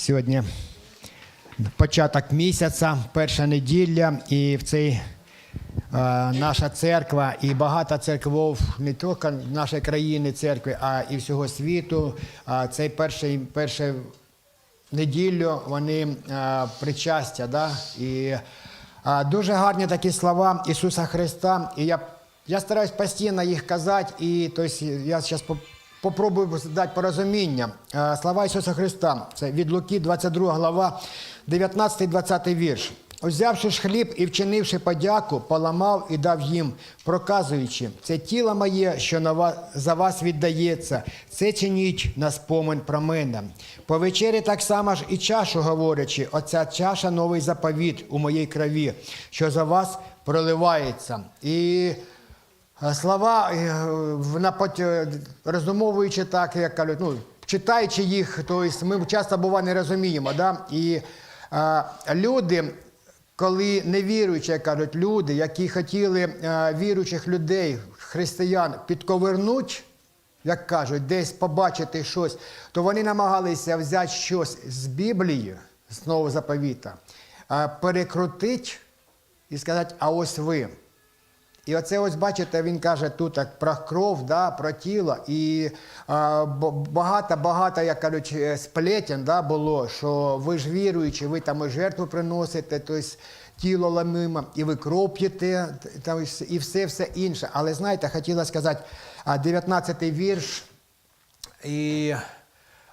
Сьогодні початок місяця, перша неділя, і в цей е, наша церква і багато церков не тільки нашої країни церкви, а і всього світу. Цей перший, перший неділю вони е, причастя. Да? І е, дуже гарні такі слова Ісуса Христа. І я, я стараюсь постійно їх казати, і тобто, я зараз попробую дати порозуміння. Е, Слова Ісуса Христа. Це від Луки, 22 глава, 19-20 вірш. Узявши ж хліб і вчинивши подяку, поламав і дав їм, проказуючи, це тіло моє, що на вас, за вас віддається, це чиніть на спомин про мене. По вечері так само ж і чашу говорячи, оця чаша новий заповіт у моїй крові, що за вас проливається. І слова, е, на пот- е, роздумовуючи так, як кажуть, ну, читаючи їх, то ми часто бува не розуміємо. Да? І е, люди, коли невіруючі, як кажуть, люди, які хотіли е, віруючих людей, християн, підковернуть, як кажуть, десь побачити щось, то вони намагалися взяти щось з Біблії, з Нового заповіта, е, перекрутити і сказати, а ось ви. І оце ось бачите, він каже тут так про кров, да, про тіло. І а, багато, багато, як кажуть, е, сплетен да, було, що ви ж віруючі, ви там і жертву приносите, тобто тіло ламимо, і ви кров п'єте, і все- і все, все інше. Але знаєте, хотіла сказати, 19-й вірш, і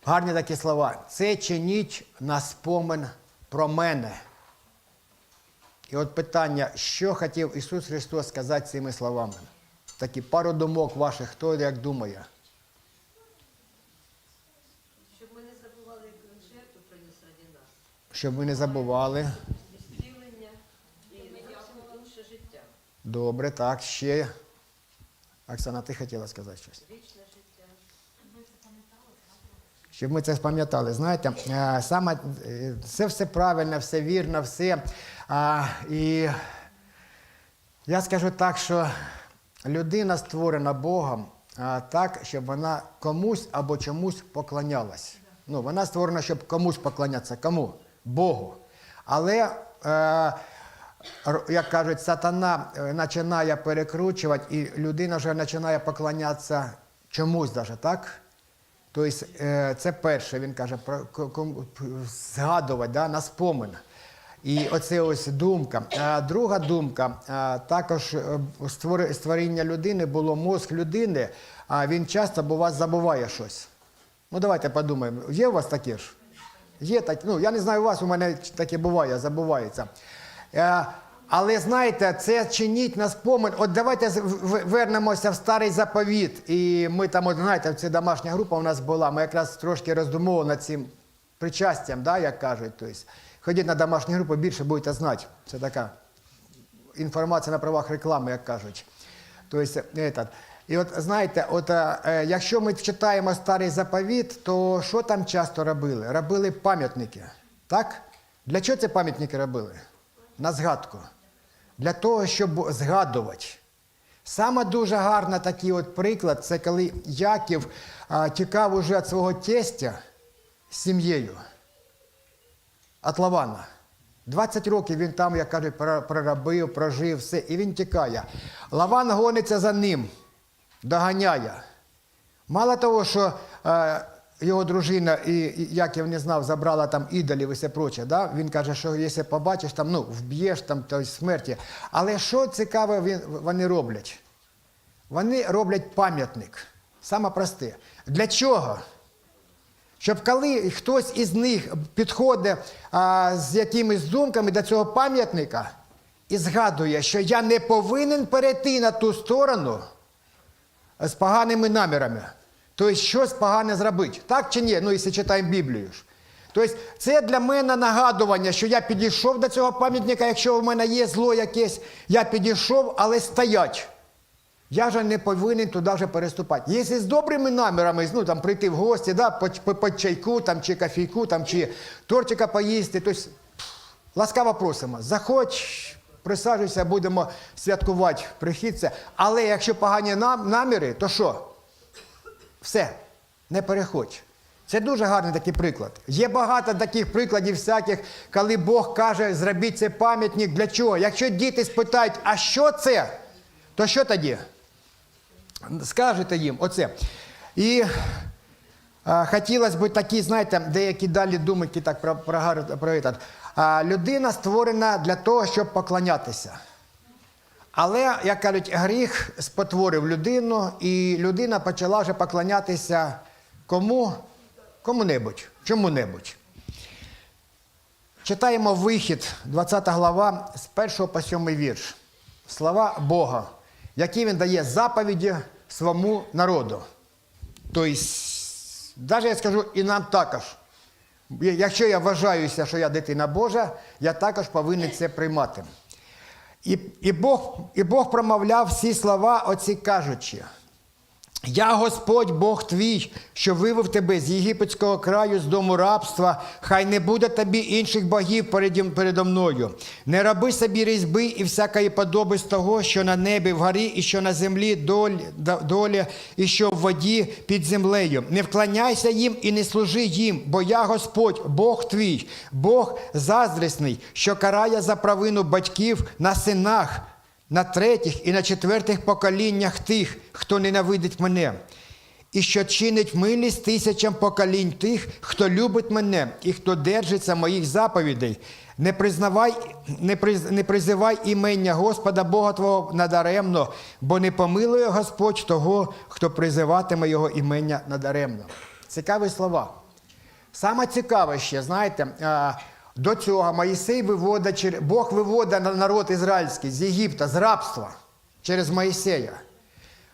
гарні такі слова. Це чиніть на спомин про мене. І от питання, що хотів Ісус Христос сказати цими словами? Такі пару думок ваших, хто як думає? Щоб ми не забували, жертву приніс раді нас. Щоб ви не забували. Зцілення і інше життя. Добре, так, ще. Оксана, ти хотіла сказати щось? Вічне. Щоб ми це спам'ятали. Знаєте, е, саме е, це все правильно, все вірно, все. І я скажу так, що людина створена Богом так, щоб вона комусь або чомусь поклонялась. Ну, вона створена, щоб комусь поклонятися. Кому? Богу. Але, е, як кажуть, сатана е, починає перекручувати, і людина вже починає поклонятися чомусь даже, так? Тобто е, це перше, він каже, про згадувати да, на спомин. І оце ось думка. А друга думка, також е, створіння людини було мозк людини, а він часто бува забуває щось. Ну давайте подумаємо, є у вас таке ж? Є так, ну я не знаю у вас, у мене таке буває, забувається. Але знаєте, це чиніть на спомин. От давайте вернемося в старий заповіт. І ми там, от, знаєте, це домашня група у нас була. Ми якраз трошки роздумували над цим причастям, да, як кажуть. Тобто, ходіть на домашню групу, більше будете знати. Це така інформація на правах реклами, як кажуть. Тобто, этот. І от знаєте, от, е, е, якщо ми читаємо старий заповіт, то що там часто робили? Робили пам'ятники. Так? Для чого ці пам'ятники робили? На згадку. Для того, щоб згадувати. Саме дуже гарний такий от приклад це коли Яків а, тікав уже від свого тестя з сім'єю. От Лавана. 20 років він там, як кажуть, проробив, прожив, все, і він тікає. Лаван гониться за ним, доганяє. Мало того, що е, його дружина, і, і Яків не знав, забрала там ідолів і все проче, да? він каже, що якщо побачиш, там, ну, вб'єш там, то смерті. Але що цікаве він, вони роблять? Вони роблять пам'ятник. Саме просте. Для чого? Щоб коли хтось із них підходить а, з якимись думками до цього пам'ятника і згадує, що я не повинен перейти на ту сторону з поганими намірами. Тобто щось погане зробити. Так чи ні? Ну, якщо читаємо Біблію ж. Тобто це для мене нагадування, що я підійшов до цього пам'ятника, якщо в мене є зло якесь, я підійшов, але стоять. Я вже не повинен туди вже переступати. Якщо з добрими намірами ну, там, прийти в гості, да, по, по, по чайку там, чи кофійку, там, чи тортика поїсти, то ласкаво просимо, заходь, присаджуйся, будемо святкувати прихід. це. Але якщо погані наміри, то що? Все, не переходь. Це дуже гарний такий приклад. Є багато таких прикладів всяких, коли Бог каже, зробіть це пам'ятник для чого. Якщо діти спитають, а що це, то що тоді? Скажете їм оце. І а, хотілося б такі, знаєте, деякі далі думки так про, про, гар- про, этот. А, людина створена для того, щоб поклонятися. Але, як кажуть, гріх спотворив людину, і людина почала вже поклонятися кому? Кому-небудь, чому-небудь. Читаємо вихід, 20 глава, з 1 по 7 вірш. Слова Бога, які він дає заповіді своєму народу. Тобто, навіть я скажу і нам також. Якщо я вважаюся, що я дитина Божа, я також повинен це приймати. І, і, Бог, і Бог промовляв всі слова, оці кажучи. Я Господь Бог твій, що вивів тебе з єгипетського краю, з дому рабства, хай не буде тобі інших богів передо мною. Не роби собі різьби і всякої подоби з того, що на небі вгорі, і що на землі доль, да- долі, і що в воді під землею. Не вклоняйся їм і не служи їм, бо я Господь, Бог твій, Бог заздрісний, що карає за провину батьків на синах на третіх і на четвертих поколіннях тих, хто ненавидить мене, і що чинить милість тисячам поколінь тих, хто любить мене і хто держиться моїх заповідей. Не признавай, не, приз, не призивай імення Господа Бога Твого надаремно, бо не помилує Господь того, хто призиватиме його імення надаремно. Цікаві слова. Саме цікаве ще, знаєте, до цього Моїсей виводить, Бог виводить на- народ ізраїльський з Єгипта, з рабства через Моїсея.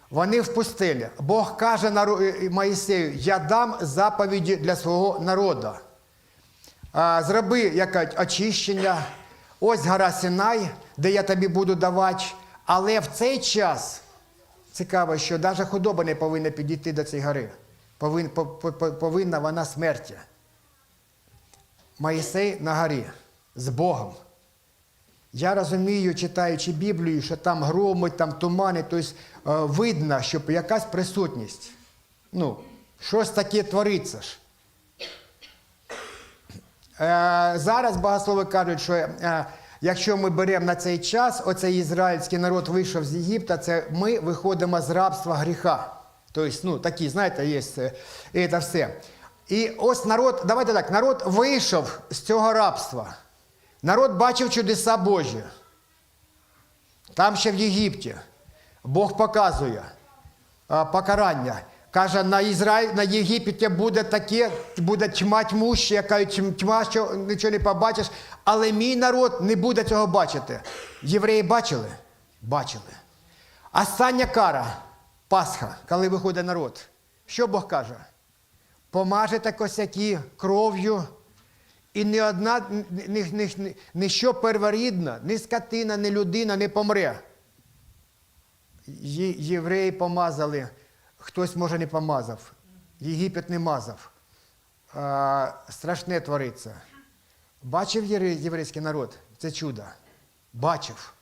Вони в пустелі. Бог каже нару- е, Моїсею, я дам заповіді для свого народу. Зроби якесь очищення, ось гора Синай, де я тобі буду давати. Але в цей час цікаво, що навіть худоба не повинна підійти до цієї гори. Повин, по- по- по- повинна вона смерті. Моїсей на горі з Богом. Я розумію, читаючи Біблію, що там громи, там тумани, тобто видно, що якась присутність. Ну, щось таке твориться ж. Е, зараз богослови кажуть, що е, якщо ми беремо на цей час, оцей ізраїльський народ вийшов з Єгипта, це ми виходимо з рабства гріха. Тобто, ну, такі, знаєте, є це все. І ось народ, давайте так, народ вийшов з цього рабства. Народ бачив чудеса Божі. Там ще в Єгипті. Бог показує покарання. Каже, на Ізраїль, на Єгипті буде таке, буде тьма тьмуща, яка тьма, що нічого не побачиш, але мій народ не буде цього бачити. Євреї бачили? Бачили. Остання кара Пасха, коли виходить народ. Що Бог каже? Помажете косяки кров'ю, і ні одна, ні, ні, ні, ні, що перворідна, ні скотина, ні людина не помре. Є- Євреї помазали, хтось, може, не помазав. Єгипет не мазав. А, страшне твориться. Бачив єврейський народ це чудо? Бачив.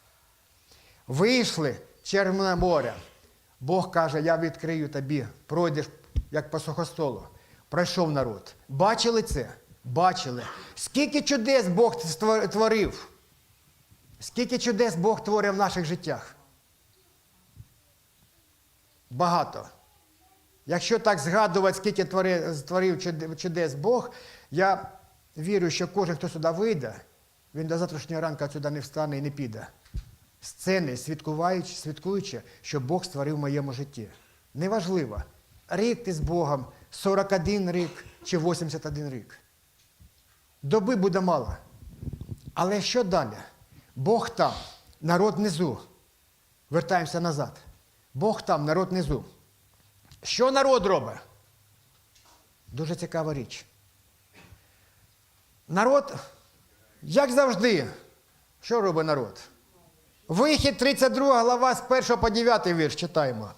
Вийшли Червоне море. Бог каже, я відкрию тобі, пройдеш як по сухостолу. Пройшов народ. Бачили це? Бачили. Скільки чудес Бог творив? Скільки чудес Бог творив в наших життях? Багато. Якщо так згадувати, скільки твори- створив чудес Бог, я вірю, що кожен, хто сюди вийде, він до завтрашнього ранку сюди не встане і не піде. Сцени, свідкуючи, свідкуючи, що Бог створив в моєму житті. Неважливо, рік ти з Богом, 41 рік чи 81 рік. Доби буде мало. Але що далі? Бог там, народ внизу. Вертаємося назад. Бог там, народ внизу. Що народ робить? Дуже цікава річ. Народ, як завжди, що робить народ? Вихід 32 глава з 1 по 9 вірш читаємо.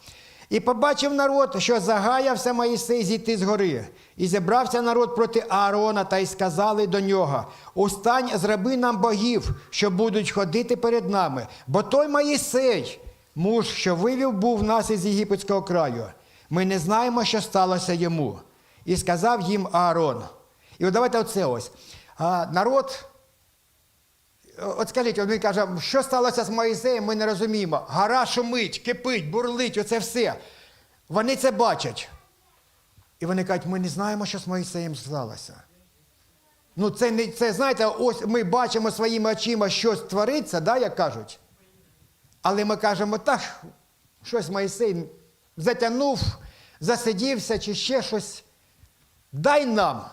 І побачив народ, що загаявся Моїсей зійти з гори. І зібрався народ проти Аарона, та й сказали до нього: Устань, зроби нам богів, що будуть ходити перед нами. Бо той Моїсей, муж, що вивів був нас із єгипетського краю. Ми не знаємо, що сталося йому. І сказав їм Аарон. І от давайте оце ось. А, народ От скажіть, він каже, що сталося з Моїсеєм, ми не розуміємо. Гора шумить, кипить, бурлить, оце все. Вони це бачать. І вони кажуть, ми не знаємо, що з Моїсеєм сталося. Ну, це, не, це знаєте, ось ми бачимо своїми очима, щось твориться, да, як кажуть. Але ми кажемо, так, щось Моїсей затягнув, засидівся чи ще щось. Дай нам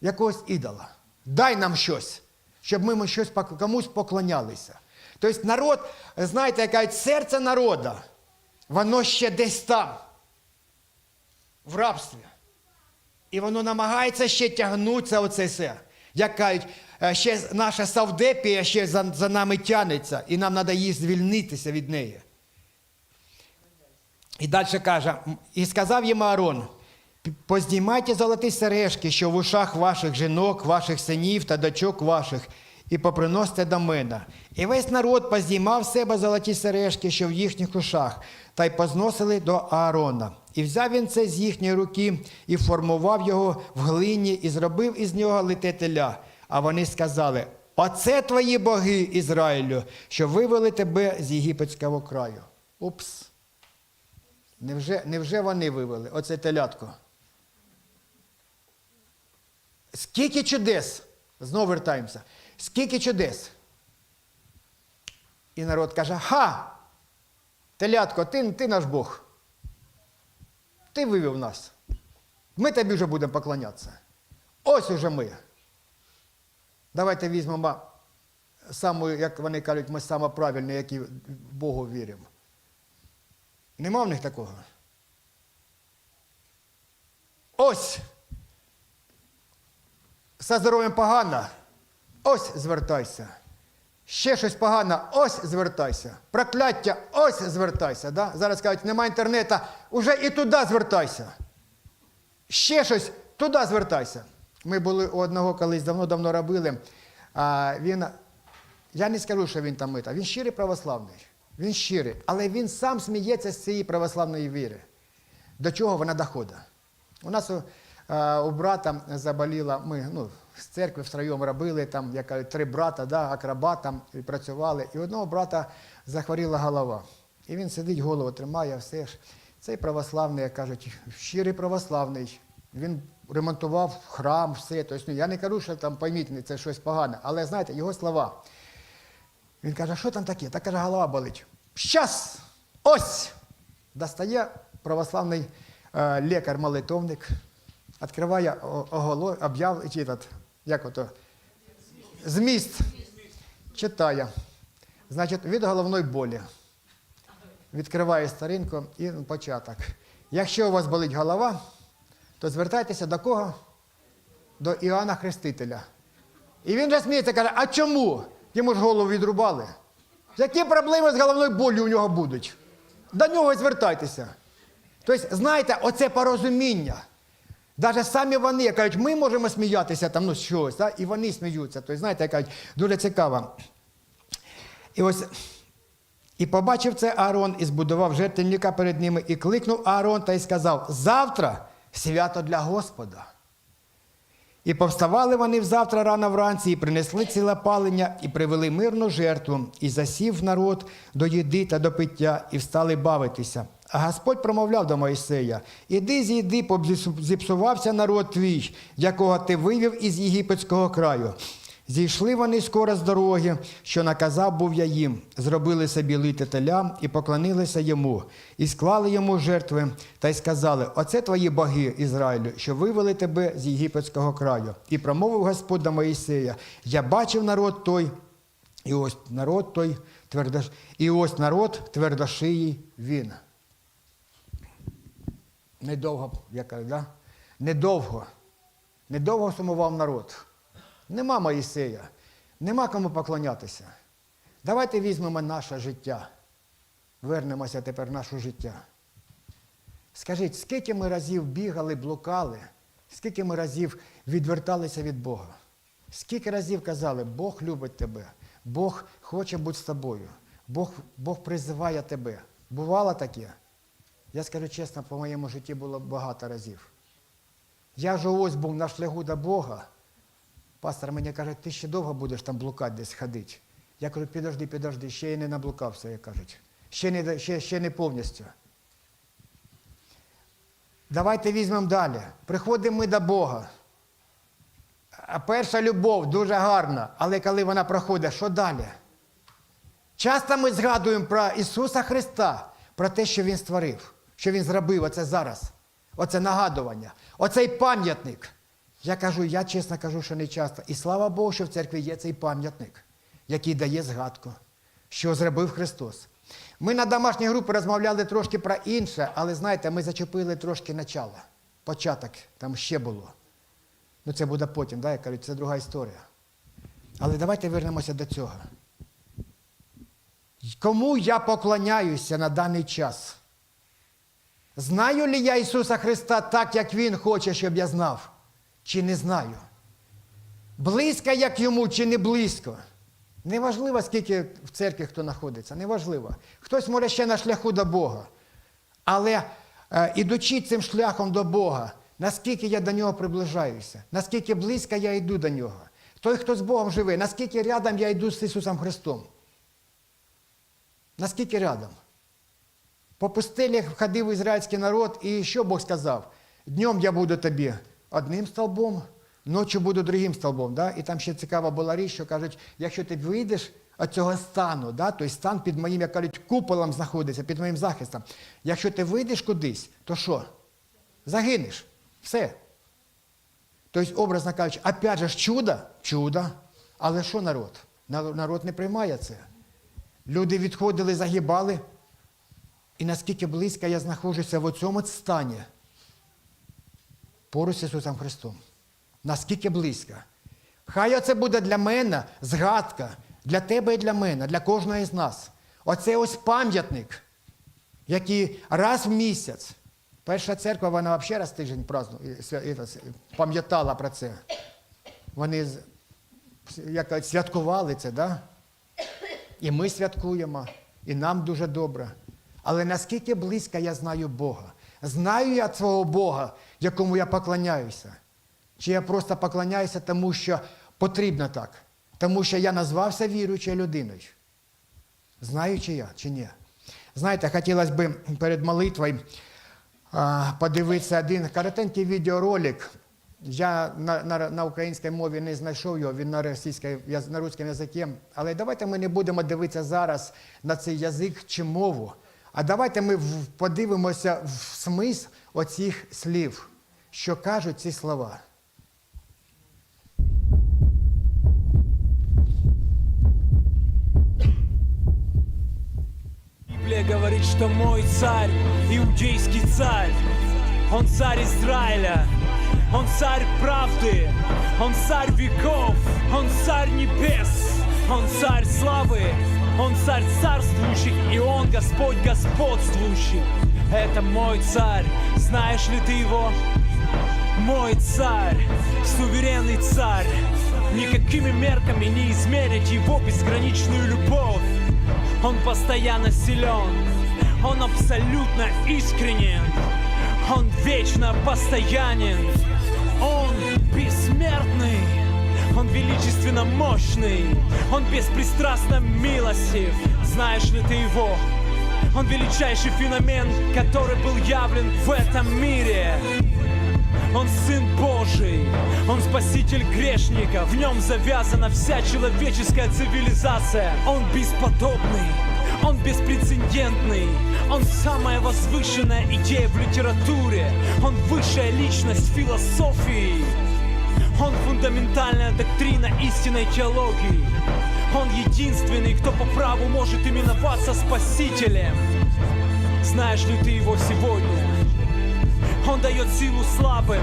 якогось ідола. Дай нам щось, щоб ми щось комусь поклонялися. Тобто народ, знаєте, кажуть, серце народу, воно ще десь там, в рабстві. І воно намагається ще тягнутися оце все. Як кажуть, е, ще наша Савдепія ще за, за нами тягнеться, і нам треба її звільнитися від неї. І далі каже, і сказав їм Аарон, «П- познімайте золоті сережки, що в ушах ваших жінок, ваших синів та дочок ваших, і поприносьте до мене. І весь народ познімав з себе золоті сережки, що в їхніх ушах, та й позносили до Аарона. І взяв він це з їхньої руки, і формував його в глині, і зробив із нього литетеля. А вони сказали: Оце твої боги, Ізраїлю, що вивели тебе з єгипетського краю. Упс. Невже, невже вони вивели оце телятко? Скільки чудес? Знову вертаємося. Скільки чудес? І народ каже: Ха! Телятко, ти, ти наш Бог. Ти вивів нас. Ми тобі вже будемо поклонятися. Ось уже ми. Давайте візьмемо саму, як вони кажуть, ми саме правильні, які Богу віримо. Нема в них такого. Ось. За здоров'ям погано. Ось звертайся. Ще щось погано, ось звертайся. Прокляття, ось звертайся. Да? Зараз кажуть, немає інтернету, уже і туди звертайся. Ще щось, туди звертайся. Ми були у одного колись давно-давно робили. А він, я не скажу, що він там мита. Він щирий православний. Він щирий, але він сам сміється з цієї православної віри. До чого вона доходить? У нас у, брата заболіла, ми ну, з церкви втроєм робили, там, як три брата, да, акробатам і працювали. І одного брата захворіла голова. І він сидить, голову тримає, все ж. Цей православний, як кажуть, щирий православний. Він ремонтував храм, все. Тобто, ну, я не кажу, що там пойміть, це щось погане, але знаєте, його слова. Він каже, що там таке? Та каже, голова болить. Щас! Ось! Достає православний е, лікар-молитовник, відкриває об'яв, як ото, зміст, читає. Значить, від головної болі. Відкриває старинку і початок. Якщо у вас болить голова, то звертайтеся до кого? До Іоанна Хрестителя. І він же сміється, каже, а чому? Йому ж голову відрубали. Які проблеми з головною болю у нього будуть? До нього звертайтеся. Тобто, знаєте, оце порозуміння. Навіть самі вони кажуть, ми можемо сміятися там, ну щось, да? і вони сміються. Тобто, знаєте, кажуть, дуже цікаво. І ось і побачив це Аарон і збудував жертвенника перед ними, і кликнув Аарон та й сказав: Завтра свято для Господа. І повставали вони взавтра рано вранці, і принесли ціле палення, і привели мирну жертву, і засів народ до їди та до пиття, і встали бавитися. Господь промовляв до Моїсея: Іди зійди, бо зіпсувався народ твій, якого ти вивів із єгипетського краю. Зійшли вони скоро з дороги, що наказав був я їм. Зробили собі лите теля і поклонилися йому, і склали йому жертви, та й сказали: Оце твої боги, Ізраїлю, що вивели тебе з єгипетського краю. І промовив Господь до Моїсея: Я бачив народ той, і ось народ той твердош... і ось народ твердошиїй він. Недовго, я да? Недовго. Недовго сумував народ. Нема Моїсея, нема кому поклонятися. Давайте візьмемо наше життя. Вернемося тепер в наше життя. Скажіть, скільки ми разів бігали, блукали, скільки ми разів відверталися від Бога? Скільки разів казали, Бог любить тебе, Бог хоче бути з тобою, Бог, Бог призиває тебе. Бувало таке? Я скажу чесно, по моєму житті було багато разів. Я ж ось був на шляху до Бога. Пастор мені каже, ти ще довго будеш там блукати, десь ходити. Я кажу, підожди, підожди, ще я не наблукався, як кажуть. Ще не, ще, ще не повністю. Давайте візьмемо далі. Приходимо ми до Бога. Перша любов дуже гарна, але коли вона проходить, що далі? Часто ми згадуємо про Ісуса Христа, про те, що Він створив, що Він зробив оце зараз. Оце нагадування, оцей пам'ятник. Я кажу, я чесно кажу, що не часто. І слава Богу, що в церкві є цей пам'ятник, який дає згадку, що зробив Христос. Ми на домашній групі розмовляли трошки про інше, але знаєте, ми зачепили трошки начало. Початок там ще було. Ну це буде потім, да? я кажу, це друга історія. Але давайте вернемося до цього. Кому я поклоняюся на даний час? Знаю ли я Ісуса Христа так, як Він хоче, щоб я знав? Чи не знаю? Близько, як йому, чи не близько? Неважливо, скільки в церкві хто знаходиться, неважливо. Хтось може ще на шляху до Бога. Але е, ідучи цим шляхом до Бога, наскільки я до нього приближаюся, наскільки близько я йду до нього. Той, хто з Богом живе, наскільки рядом я йду з Ісусом Христом. Наскільки рядом? По пустелі ходив ізраїльський народ, і що Бог сказав? Днем я буду тобі одним столбом, ночі буду другим столбом. Да? І там ще цікава була річ, що кажуть, якщо ти вийдеш від цього стану, да? той стан під моїм, як кажуть, куполом знаходиться, під моїм захистом. Якщо ти вийдеш кудись, то що? Загинеш. Все. Тобто, образно кажучи, опять же чудо, чудо. Але що народ? Народ не приймає це. Люди відходили, загибали. І наскільки близько я знаходжуся в цьому стані поруч з Ісусом Христом. Наскільки близько. Хай оце буде для мене згадка, для тебе і для мене, для кожного з нас. Оце ось пам'ятник, який раз в місяць. Перша церква, вона взагалі раз тиждень пам'ятала про це. Вони як святкували це, да? І ми святкуємо, і нам дуже добре. Але наскільки близько я знаю Бога? Знаю я свого Бога, якому я поклоняюся? Чи я просто поклоняюся тому, що потрібно так? Тому що я назвався віруючою людиною? Знаю, чи я, чи ні? Знаєте, хотілося б перед молитвою подивитися один коротенький відеоролик. Я на, на, на українській мові не знайшов його, він на російській, на русському язикі. Але давайте ми не будемо дивитися зараз на цей язик чи мову. А давайте ми подивимося в смисл оцих слів, що кажуть ці слова. Библия говорит, что мой царь, иудейский царь, он царь Израиля, он царь правды, он царь веков, он царь небес, он царь славы, он царь царствующих, и господствующий. Это мой царь, знаешь ли ты его? Мой царь, суверенный царь, никакими мерками не измерить его безграничную любовь. Он постоянно силен, он абсолютно искренен, он вечно постоянен, он бессмертный, он величественно мощный, он беспристрастно милостив. Знаешь ли ты его? Он величайший феномен, который был явлен в этом мире. Он Сын Божий, Он Спаситель грешника, в Нем завязана вся человеческая цивилизация. Он бесподобный, Он беспрецедентный, Он самая возвышенная идея в литературе, Он высшая личность философии, Он фундаментальная доктрина истинной теологии, Он единственный, кто по праву может именоваться Спасителем. Знаешь ли ты Его сегодня? Он дает силу слабым.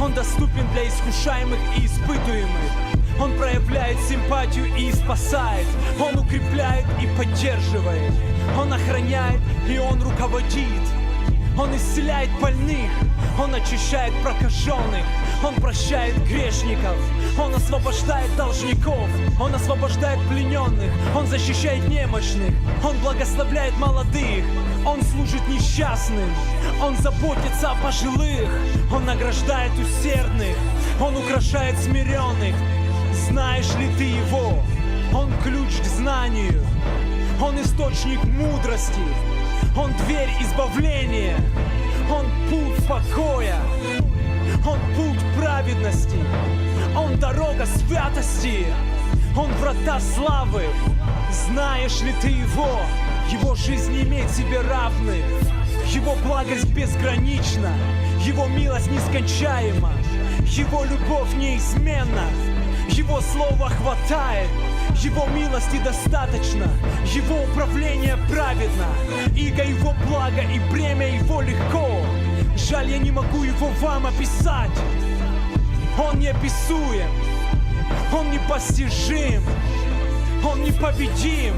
Он доступен для искушаемых и испытуемых. Он проявляет симпатию и спасает. Он укрепляет и поддерживает. Он охраняет и он руководит. Он исцеляет больных, Он очищает прокаженных, Он прощает грешников, Он освобождает должников, Он освобождает плененных, Он защищает немощных, Он благословляет молодых, Он служит несчастным, Он заботится о пожилых, Он награждает усердных, Он украшает смиренных. Знаешь ли ты Его? Он ключ к знанию, Он источник мудрости, Он дверь избавления, Он путь покоя, Он путь праведности, Он дорога святости, Он врата славы. Знаешь ли ты Его? Его жизнь не имеет себе равных, Его благость безгранична, Его милость нескончаема, Его любовь неизменна. Его слова хватает, Его милости достаточно, Его управление праведно, Иго Его благо и бремя Его легко. Жаль, я не могу Его вам описать. Он неописуем, Он непостижим, Он непобедим,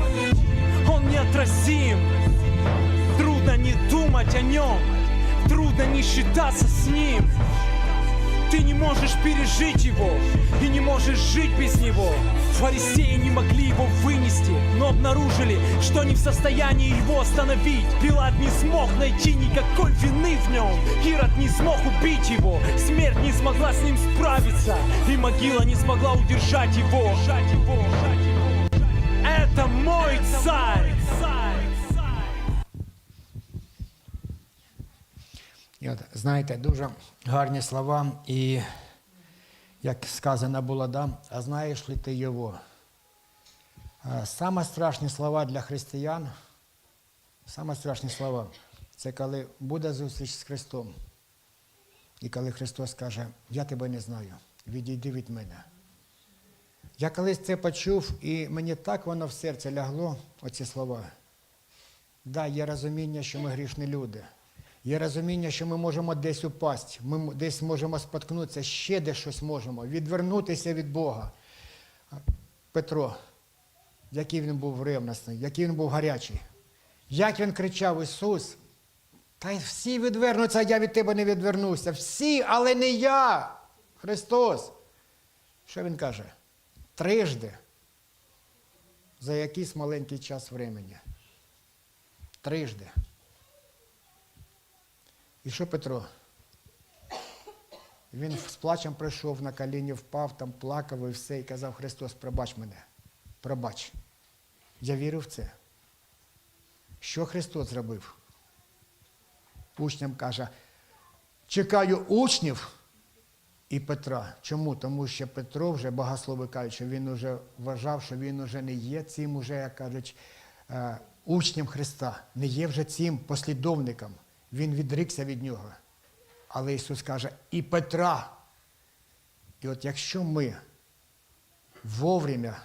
Он неотразим. Трудно не думать о Нем, трудно не считаться с Ним. Ты не можешь пережить его и не можешь жить без него. Фарисеи не могли его вынести, но обнаружили, что не в состоянии его остановить. Пилат не смог найти никакой вины в нем. Ирод не смог убить его. Смерть не смогла с ним справиться. И могила не смогла удержать его. Это мой царь! І от, знаєте, дуже гарні слова, і як сказано було, да, а знаєш ли ти його? Саме страшні слова для християн, саме страшні слова це коли буде зустріч з Христом. І коли Христос каже, я тебе не знаю, відійди від мене. Я колись це почув, і мені так воно в серце лягло, оці слова. Да, є розуміння, що ми грішні люди. Є розуміння, що ми можемо десь упасти, ми десь можемо споткнутися, ще де щось можемо, відвернутися від Бога. Петро, який він був ревностний, який він був гарячий. Як він кричав Ісус, та й всі відвернуться, а я від тебе не відвернуся. Всі, але не я, Христос. Що він каже? Трижди. За якийсь маленький час времени. Трижди. І що Петро? Він з плачем прийшов на коліні, впав, там плакав і все, і казав, Христос, пробач мене, пробач. Я вірю в це. Що Христос зробив? Учням каже, чекаю учнів і Петра. Чому? Тому що Петро вже богослови кажуть, що він вже вважав, що він вже не є цим, уже, як кажуть, е, учнем Христа, не є вже цим послідовником. Він відрікся від нього. Але Ісус каже, і Петра. І от якщо ми вовремя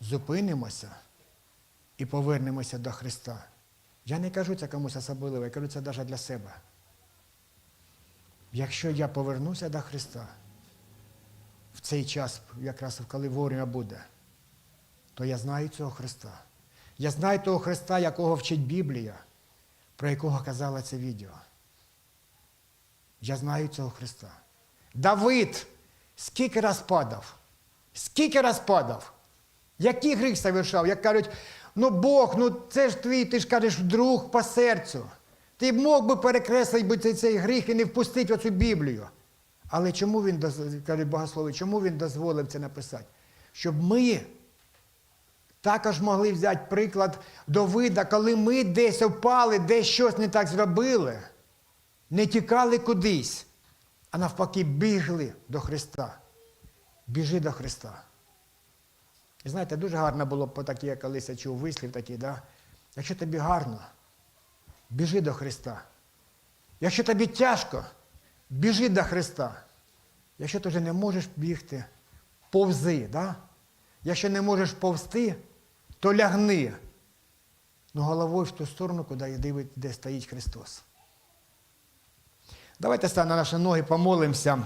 зупинимося і повернемося до Христа, я не кажу це комусь особливо, я кажу це навіть для себе. Якщо я повернуся до Христа в цей час, якраз коли вовремя буде, то я знаю цього Христа. Я знаю того Христа, якого вчить Біблія, про якого казала це відео. Я знаю цього Христа. Давид скільки раз падав? Скільки раз падав? Який гріх совершав? Як кажуть, ну Бог, ну це ж твій, ти ж кажеш, друг по серцю. Ти мог би перекреслити цей, цей гріх і не впустити оцю Біблію. Але чому він кажуть богослови, чому він дозволив це написати? Щоб ми також могли взяти приклад Давида, коли ми десь впали, десь щось не так зробили, не тікали кудись, а навпаки бігли до Христа. Біжи до Христа. І знаєте, дуже гарно було по такі, я колись я чув вислів такий, да? якщо тобі гарно, біжи до Христа. Якщо тобі тяжко, біжи до Христа. Якщо ти вже не можеш бігти, повзи. Да? Якщо не можеш повзти, то лягни. Ну, головою в ту сторону, куди дивить, де стоїть Христос. Давайте станемо на наші ноги, помолимося.